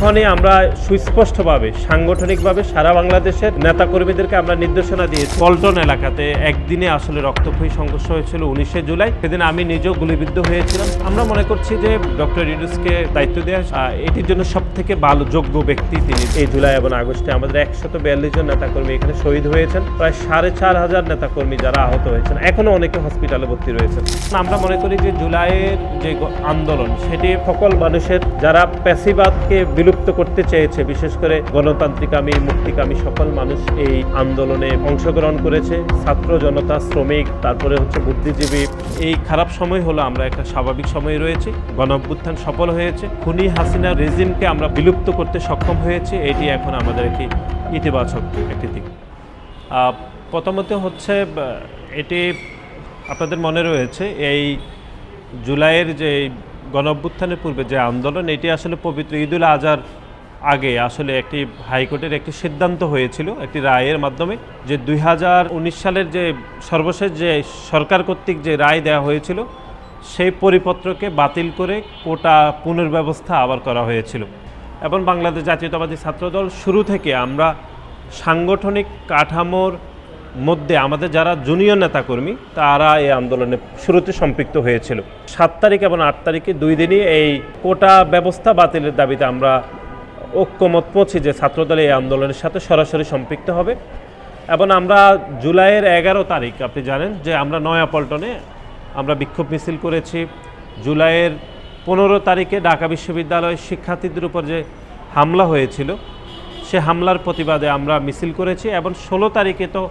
তখনই আমরা সুস্পষ্টভাবে, সাংগঠনিকভাবে সারা বাংলাদেশের নেতাকর্মীদেরকে আমরা নির্দেশনা দিয়েছি। পল্টন এলাকাতে একদিনে আসলে রক্তক্ষয়ী সংঘর্ষ হয়েছিল উনিশে জুলাই। সেদিন আমি নিজেও গুলিবিদ্ধ হয়েছিলাম। আমরা মনে করছি যে ডক্টর ইউনুসকে দায়িত্ব দেওয়া এটির জন্য সব থেকে ভালো যোগ্য ব্যক্তি তিনি। এই জুলাই এবং আগস্টে আমাদের একশত বিয়াল্লিশ জন নেতাকর্মী এখানে শহীদ হয়েছেন। প্রায় সাড়ে চার হাজার নেতাকর্মী যারা আহত হয়েছেন। এখনও অনেকে হসপিটালে ভর্তি রয়েছেন। আমরা মনে করি যে জুলাইয়ের যে আন্দোলন, সেটি সকল মানুষের, যারা প্যাসিবাদকে বিলুপ্ত করতে চেয়েছে। বিশেষ করে গণতান্ত্রিকামী মুক্তিকামী সকল মানুষ এই আন্দোলনে অংশগ্রহণ করেছে। ছাত্র জনতা, শ্রমিক, তারপরে হচ্ছে বুদ্ধিজীবী। এই খারাপ সময় হলো আমরা একটা স্বাভাবিক সময় রয়েছে। গণ সফল হয়েছে। খুনি হাসিনা রেজিমকে আমরা বিলুপ্ত করতে সক্ষম হয়েছে। এটি এখন আমাদের একটি ইতিবাচক একটি দিক। প্রথমত হচ্ছে, এটি আপনাদের মনে রয়েছে, এই জুলাইয়ের যে গণ অভ্যুত্থানের পূর্বে যে আন্দোলন, এটি আসলে পবিত্র ঈদুল আজহার আগে আসলে একটি হাইকোর্টের একটি সিদ্ধান্ত হয়েছিল, একটি রায়ের মাধ্যমে যে দুই হাজার উনিশ সালের যে সর্বশেষ যে সরকার কর্তৃক যে রায় দেওয়া হয়েছিল, সেই পরিপত্রকে বাতিল করে কোটা পুনর্ব্যবস্থা আবার করা হয়েছিল। এবং বাংলাদেশ জাতীয়তাবাদী ছাত্রদল শুরু থেকে আমরা সাংগঠনিক কাঠামোর মধ্যে আমাদের যারা জুনিয়র নেতাকর্মী, তারা এই আন্দোলনে শুরুতে সম্পৃক্ত হয়েছিল। সাত তারিখ এবং আট তারিখে দুই দিনই এই কোটা ব্যবস্থা বাতিলের দাবিতে আমরা ঐক্যমত পৌঁছি যে ছাত্রদল এই আন্দোলনের সাথে সরাসরি সম্পৃক্ত হবে। এবং আমরা জুলাইয়ের এগারো তারিখ, আপনি জানেন যে আমরা নয়াপল্টনে আমরা বিক্ষোভ মিছিল করেছি। জুলাইয়ের পনেরো তারিখে ঢাকা বিশ্ববিদ্যালয়ের শিক্ষার্থীদের উপর যে হামলা হয়েছিল, সে হামলার প্রতিবাদে আমরা মিছিল করেছি এবং ষোলো তারিখে তো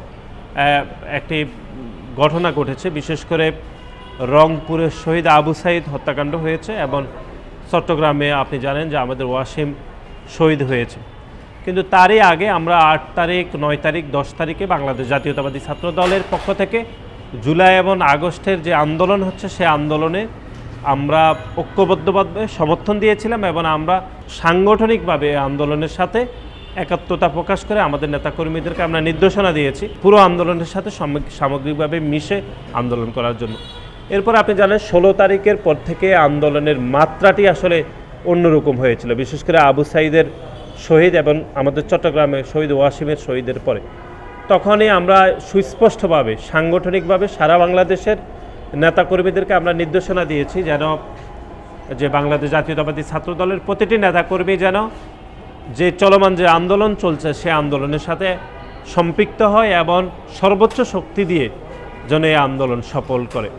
একটি ঘটনা ঘটেছে, বিশেষ করে রংপুরের শহীদ আবু সাইদ হত্যাকাণ্ড হয়েছে এবং চট্টগ্রামে আপনি জানেন যে আমাদের ওয়াসিম শহীদ হয়েছে। কিন্তু তারই আগে আমরা আট তারিখ, নয় তারিখ, দশ তারিখে বাংলাদেশ জাতীয়তাবাদী ছাত্র দলের পক্ষ থেকে জুলাই এবং আগস্টের যে আন্দোলন হচ্ছে, সে আন্দোলনে আমরা ঐক্যবদ্ধভাবে সমর্থন দিয়েছিলাম এবং আমরা সাংগঠনিকভাবে আন্দোলনের সাথে একাত্মতা প্রকাশ করে আমাদের নেতাকর্মীদেরকে আমরা নির্দেশনা দিয়েছি পুরো আন্দোলনের সাথে সামগ্রিক- সামগ্রিকভাবে মিশে আন্দোলন করার জন্য। এরপর আপনি জানেন, ষোলো তারিখের পর থেকে আন্দোলনের মাত্রাটি আসলে অন্যরকম হয়েছিল, বিশেষ করে আবু সাইদের শহীদ এবং আমাদের চট্টগ্রামে শহীদ ওয়াসিমের শহীদের পরে। তখনই আমরা সুস্পষ্টভাবে, সাংগঠনিকভাবে সারা বাংলাদেশের নেতাকর্মীদেরকে আমরা নির্দেশনা দিয়েছি যেন যে বাংলাদেশ জাতীয়তাবাদী ছাত্র দলের প্রতিটি নেতাকর্মী যেন যে চলমান যে আন্দোলন চলছে, সে আন্দোলনের সাথে সম্পৃক্ত হয় এবং সর্বোচ্চ শক্তি দিয়ে যেন এই আন্দোলন সফল করে।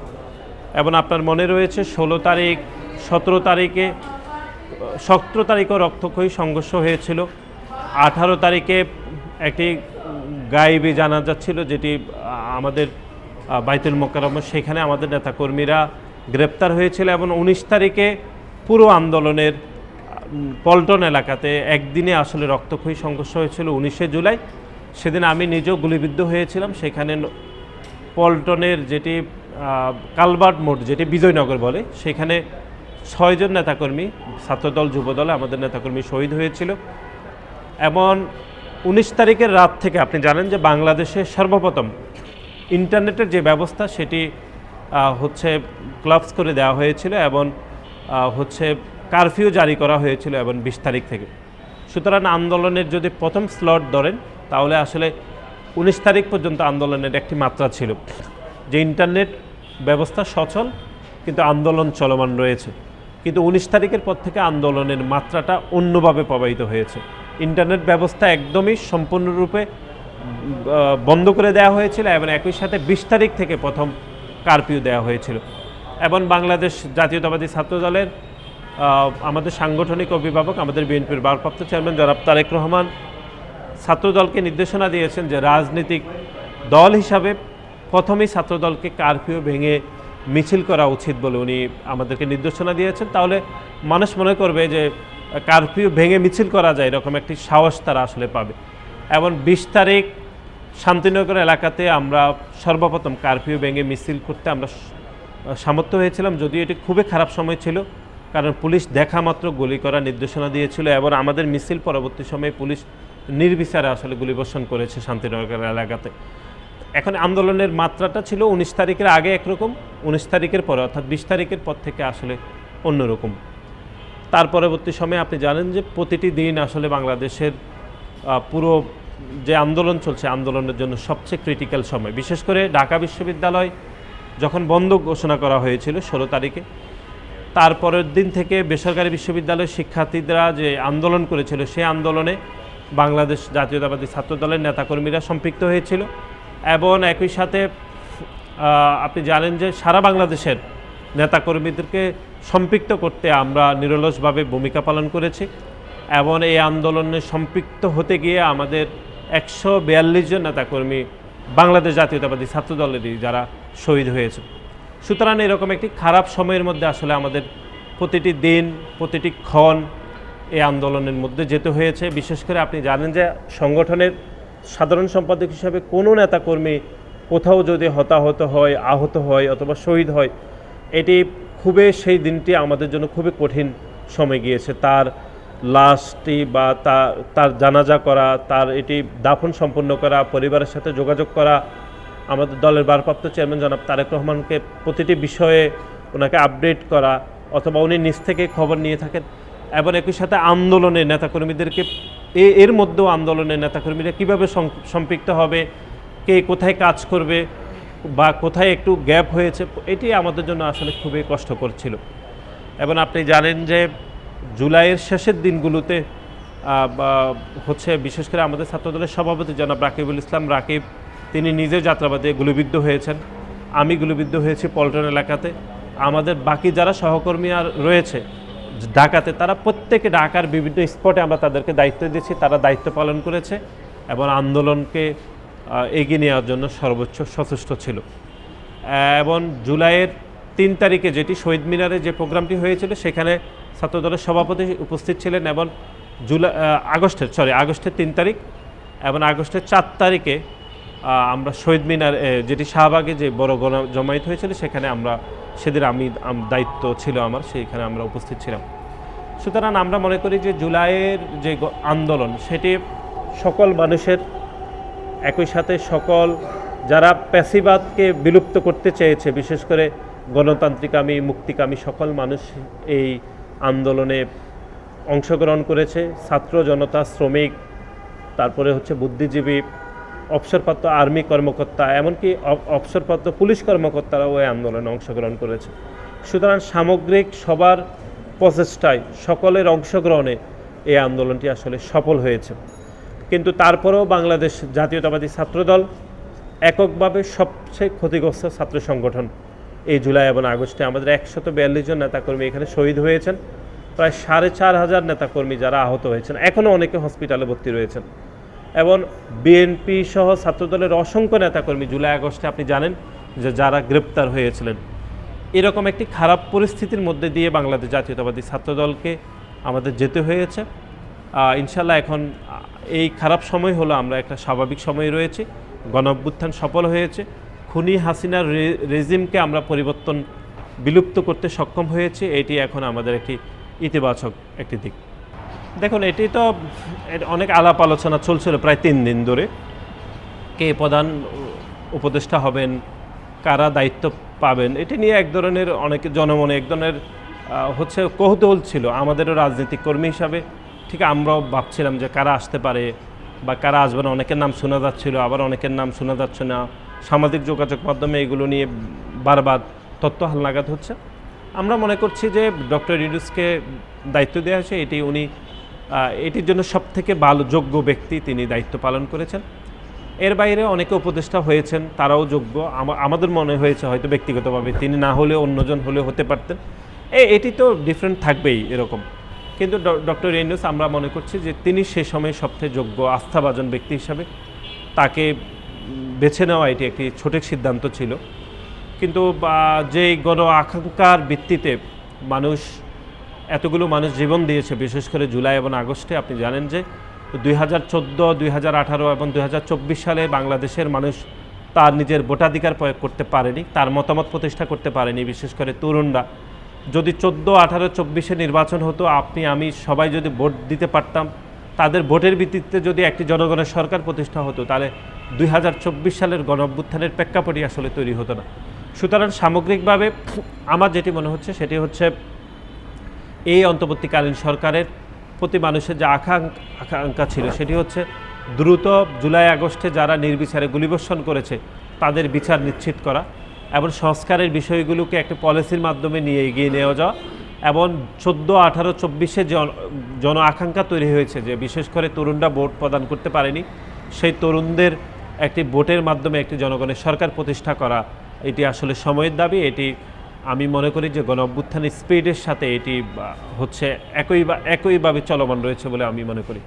এবং আপনার মনে রয়েছে, ষোলো তারিখ, সতেরো তারিখে, সতেরো তারিখও রক্তক্ষয়ী সংঘর্ষ হয়েছিল। আঠারো তারিখে একটি গায়েবী জানা যাচ্ছিল যেটি আমাদের বাইতুল মোকারম সেখানে আমাদের নেতাকর্মীরা গ্রেপ্তার হয়েছিল এবং উনিশ তারিখে পুরো আন্দোলনের পল্টন এলাকাতে একদিনে আসলে রক্তক্ষয়ী সংঘর্ষ হয়েছিল উনিশে জুলাই। সেদিন আমি নিজেও গুলিবিদ্ধ হয়েছিলাম। সেখানে পল্টনের যেটি কালবার্ট মোড়, যেটি বিজয়নগর বলে, সেখানে ছয়জন নেতাকর্মী, ছাত্রদল, যুবদল, আমাদের নেতাকর্মী শহীদ হয়েছিল। এবং উনিশ তারিখের রাত থেকে আপনি জানেন যে বাংলাদেশে সর্বপ্রথম ইন্টারনেটের যে ব্যবস্থা, সেটি হচ্ছে ক্লাবস করে দেওয়া হয়েছিল এবং হচ্ছে কারফিউ জারি করা হয়েছিল এবং বিশ তারিখ থেকে। সুতরাং আন্দোলনের যদি প্রথম স্লট ধরেন, তাহলে আসলে উনিশ তারিখ পর্যন্ত আন্দোলনের একটি মাত্রা ছিল। যে ইন্টারনেট ব্যবস্থা সচল, কিন্তু আন্দোলন চলমান রয়েছে। কিন্তু উনিশ তারিখের পর থেকে আন্দোলনের মাত্রাটা অন্যভাবে প্রবাহিত হয়েছে। ইন্টারনেট ব্যবস্থা একদমই সম্পূর্ণরূপে বন্ধ করে দেওয়া হয়েছিল এবং একই সাথে বিশ তারিখ থেকে প্রথম কারফিউ দেওয়া হয়েছিল। এবং বাংলাদেশ জাতীয়তাবাদী ছাত্র দলের আমাদের সাংগঠনিক অভিভাবক, আমাদের বিএনপির ভারপ্রাপ্ত চেয়ারম্যান জনাব তারেক রহমান ছাত্রদলকে নির্দেশনা দিয়েছেন যে রাজনৈতিক দল হিসাবে প্রথমেই ছাত্রদলকে কারফিউ ভেঙে মিছিল করা উচিত বলে উনি আমাদেরকে নির্দেশনা দিয়েছেন। তাহলে মানুষ মনে করবে যে কারফিউ ভেঙে মিছিল করা যায়, এরকম একটি সাহস তারা আসলে পাবে। এবং বিশ তারিখ শান্তিনগর এলাকাতে আমরা সর্বপ্রথম কারফিউ ভেঙে মিছিল করতে আমরা সামর্থ্য হয়েছিলাম, যদিও এটি খুবই খারাপ সময় ছিল। কারণ পুলিশ দেখা মাত্র গুলি করার নির্দেশনা দিয়েছিল এবং আমাদের মিছিল পরবর্তী সময়ে পুলিশ নির্বিচারে আসলে গুলিবর্ষণ করেছে শান্তিনগর এলাকাতে। এখন আন্দোলনের মাত্রাটা ছিল উনিশ তারিখের আগে একরকম, উনিশ তারিখের পরে অর্থাৎ বিশ তারিখের পর থেকে আসলে অন্যরকম। তার পরবর্তী সময়ে আপনি জানেন যে প্রতিটি দিন আসলে বাংলাদেশের পুরো যে আন্দোলন চলছে, আন্দোলনের জন্য সবচেয়ে ক্রিটিক্যাল সময়। বিশেষ করে ঢাকা বিশ্ববিদ্যালয় যখন বন্ধ ঘোষণা করা হয়েছিল ষোলো তারিখে তারপরের দিন থেকে বেসরকারি বিশ্ববিদ্যালয়ের শিক্ষার্থীরা যে আন্দোলন করেছিল, সেই আন্দোলনে বাংলাদেশ জাতীয়তাবাদী ছাত্র দলের নেতাকর্মীরা সম্পৃক্ত হয়েছিল এবং একই সাথে আপনি জানেন যে সারা বাংলাদেশের নেতাকর্মীদেরকে সম্পৃক্ত করতে আমরা নিরলসভাবে ভূমিকা পালন করেছি এবং এই আন্দোলনে সম্পৃক্ত হতে গিয়ে আমাদের একশো বিয়াল্লিশ জন নেতাকর্মী বাংলাদেশ জাতীয়তাবাদী ছাত্র দলেরই যারা শহীদ হয়েছে। সুতরাং এরকম একটি খারাপ সময়ের মধ্যে আসলে আমাদের প্রতিটি দিন, প্রতিটি ক্ষণ এই আন্দোলনের মধ্যে যেতে হয়েছে। বিশেষ করে আপনি জানেন যে সংগঠনের সাধারণ সম্পাদক হিসাবে কোনো নেতাকর্মী কোথাও যদি হতাহত হয়, আহত হয় অথবা শহীদ হয়, এটি খুবই সেই দিনটি আমাদের জন্য খুবই কঠিন সময় গিয়েছে। তার লাশটি বা তা- তার জানাজা করা, তার এটি দাফন সম্পন্ন করা, পরিবারের সাথে যোগাযোগ করা আমাদের দলের ভারপ্রাপ্ত চেয়ারম্যান জনাব তারেক রহমানকে প্রতিটি বিষয়ে ওনাকে আপডেট করা অথবা উনি নিজ থেকে খবর নিয়ে থাকেন। এবং একই সাথে আন্দোলনের নেতাকর্মীদেরকে এ- এর মধ্যেও আন্দোলনের নেতাকর্মীরা কীভাবে সম্পৃক্ত হবে, কে কোথায় কাজ করবে বা কোথায় একটু গ্যাপ হয়েছে, এটি আমাদের জন্য আসলে খুবই কষ্টকর ছিল। এবং আপনি জানেন যে জুলাইয়ের শেষের দিনগুলোতে হচ্ছে বিশেষ করে আমাদের ছাত্রদলের সভাপতি জনাব রাকিবুল ইসলাম রাকিব তিনি নিজে যাত্রাবাদে গুলিবিদ্ধ হয়েছেন। আমি গুলিবিদ্ধ হয়েছি পল্টন এলাকাতে। আমাদের বাকি যারা সহকর্মী আর রয়েছে, ঢাকাতে, তারা প্রত্যেকে ঢাকার বিভিন্ন স্পটে আমরা তাদেরকে দায়িত্ব দিয়েছি। তারা দায়িত্ব পালন করেছে এবং আন্দোলনকে এগিয়ে নেওয়ার জন্য সর্বোচ্চ সচেষ্ট ছিল। এবং জুলাইয়ের তিন তারিখে যেটি শহীদ মিনারে যে প্রোগ্রামটি হয়েছিল, সেখানে ছাত্রদলের সভাপতি উপস্থিত ছিলেন এবং জুলাই আগস্টের সরি আগস্টের তিন তারিখ এবং আগস্টের চার তারিখে আমরা শহীদ মিনার যেটি শাহবাগে যে বড় গণ জমায়েত হয়েছিল, সেখানে আমরা, সেদিন আমি দায়িত্ব ছিল আমার, সেইখানে আমরা উপস্থিত ছিলাম। সুতরাং আমরা মনে করি যে জুলাইয়ের যে আন্দোলন, সেটি সকল মানুষের একই সাথে সকল, যারা প্যাসিবাদকে বিলুপ্ত করতে চেয়েছে, বিশেষ করে গণতান্ত্রিকামী, মুক্তিকামী সকল মানুষ এই আন্দোলনে অংশগ্রহণ করেছে। ছাত্র জনতা, শ্রমিক, তারপরে হচ্ছে বুদ্ধিজীবী অবসরপ্রাপ্ত আর্মি কর্মকর্তা, এমনকি অব- অবসরপ্রাপ্ত পুলিশ কর্মকর্তারাও এই আন্দোলনে অংশগ্রহণ করেছে। সুতরাং সামগ্রিক সবার প্রচেষ্টায় সকলের অংশগ্রহণে এই আন্দোলনটি আসলে সফল হয়েছে। কিন্তু তারপরেও বাংলাদেশ জাতীয়তাবাদী ছাত্রদল এককভাবে সবচেয়ে ক্ষতিগ্রস্ত ছাত্র সংগঠন এই জুলাই এবং আগস্টে। আমাদের একশত বিয়াল্লিশ জন নেতাকর্মী এখানে শহীদ হয়েছেন। প্রায় সাড়ে চার হাজার নেতাকর্মী যারা আহত হয়েছেন। এখনও অনেকে হসপিটালে ভর্তি রয়েছেন। এবং বিএনপি সহ ছাত্রদলের অসংখ্য নেতাকর্মী জুলাই আগস্টে আপনি জানেন যে যারা গ্রেপ্তার হয়েছিলেন। এরকম একটি খারাপ পরিস্থিতির মধ্যে দিয়ে বাংলাদেশ জাতীয়তাবাদী ছাত্রদলকে আমাদের যেতে হয়েছে। ইনশাল্লাহ এখন এই খারাপ সময় হলো আমরা একটা স্বাভাবিক সময় রয়েছে। গণ সফল হয়েছে। খুনি হাসিনার রেজিমকে আমরা পরিবর্তন বিলুপ্ত করতে সক্ষম হয়েছে। এটি এখন আমাদের একটি ইতিবাচক একটি দিক। দেখুন এটি তো অনেক আলাপ আলোচনা চলছিল প্রায় তিন দিন ধরে। কে প্রধান উপদেষ্টা হবেন, কারা দায়িত্ব পাবেন, এটি নিয়ে এক ধরনের অনেক জনমনে, এক ধরনের হচ্ছে কৌতূহল ছিল আমাদেরও রাজনৈতিক কর্মী হিসাবে। ঠিক আমরাও ভাবছিলাম যে কারা আসতে পারে বা কারা আসবে না, অনেকের নাম শোনা যাচ্ছিল, আবার অনেকের নাম শোনা যাচ্ছে না। সামাজিক যোগাযোগ মাধ্যমে এগুলো নিয়ে বারবার তথ্য হালনাগাদ হচ্ছে। আমরা মনে করছি যে ডক্টর ইউনুসকে দায়িত্ব দেওয়া হয়েছে, এটি উনি এটির জন্য সব থেকে ভালো যোগ্য ব্যক্তি তিনি দায়িত্ব পালন করেছেন। এর বাইরে অনেকে উপদেষ্টা হয়েছেন, তারাও যোগ্য। আমাদের মনে হয়েছে হয়তো ব্যক্তিগতভাবে তিনি না হলে অন্যজন হলে হতে পারতেন। এ, এটি তো ডিফারেন্ট থাকবেই এরকম। কিন্তু ডক্টর ইউনুস, আমরা মনে করছি যে তিনি সে সময় সবচেয়ে যোগ্য, আস্থাভাজন ব্যক্তি হিসাবে তাকে বেছে নেওয়া এটি একটি সঠিক সিদ্ধান্ত ছিল। কিন্তু যে গণ আকাঙ্ক্ষার ভিত্তিতে মানুষ এতগুলো মানুষ জীবন দিয়েছে, বিশেষ করে জুলাই এবং আগস্টে। আপনি জানেন যে দুই হাজার চোদ্দ, দুই হাজার আঠারো এবং দুই হাজার চব্বিশ সালে বাংলাদেশের মানুষ তার নিজের ভোটাধিকার প্রয়োগ করতে পারেনি, তার মতামত প্রতিষ্ঠা করতে পারেনি, বিশেষ করে তরুণরা। যদি চোদ্দ, আঠারো, চব্বিশে নির্বাচন হতো, আপনি, আমি সবাই যদি ভোট দিতে পারতাম, তাদের ভোটের ভিত্তিতে যদি একটি জনগণের সরকার প্রতিষ্ঠা হতো, তাহলে দুই হাজার চব্বিশ সালের গণ অভ্যুত্থানের প্রেক্ষাপটই আসলে তৈরি হতো না। সুতরাং সামগ্রিকভাবে আমার যেটি মনে হচ্ছে, সেটি হচ্ছে এই অন্তর্বর্তীকালীন সরকারের প্রতি মানুষের যে আকাঙ্ক- আকাঙ্ক্ষা ছিল সেটি হচ্ছে দ্রুত জুলাই আগস্টে যারা নির্বিচারে গুলিবর্ষণ করেছে, তাদের বিচার নিশ্চিত করা এবং সংস্কারের বিষয়গুলোকে একটা পলিসির মাধ্যমে নিয়ে এগিয়ে নেওয়া যাওয়া এবং চোদ্দ, আঠারো, চব্বিশে জন আকাঙ্ক্ষা তৈরি হয়েছে যে বিশেষ করে তরুণরা ভোট প্রদান করতে পারেনি, সেই তরুণদের একটি ভোটের মাধ্যমে একটি জনগণের সরকার প্রতিষ্ঠা করা, এটি আসলে সময়ের দাবি, এটি আমি মনে করি যে গণ অভ্যুত্থানের স্পিডের সাথে এটি হচ্ছে একই বা একইভাবে চলমান রয়েছে বলে আমি মনে করি।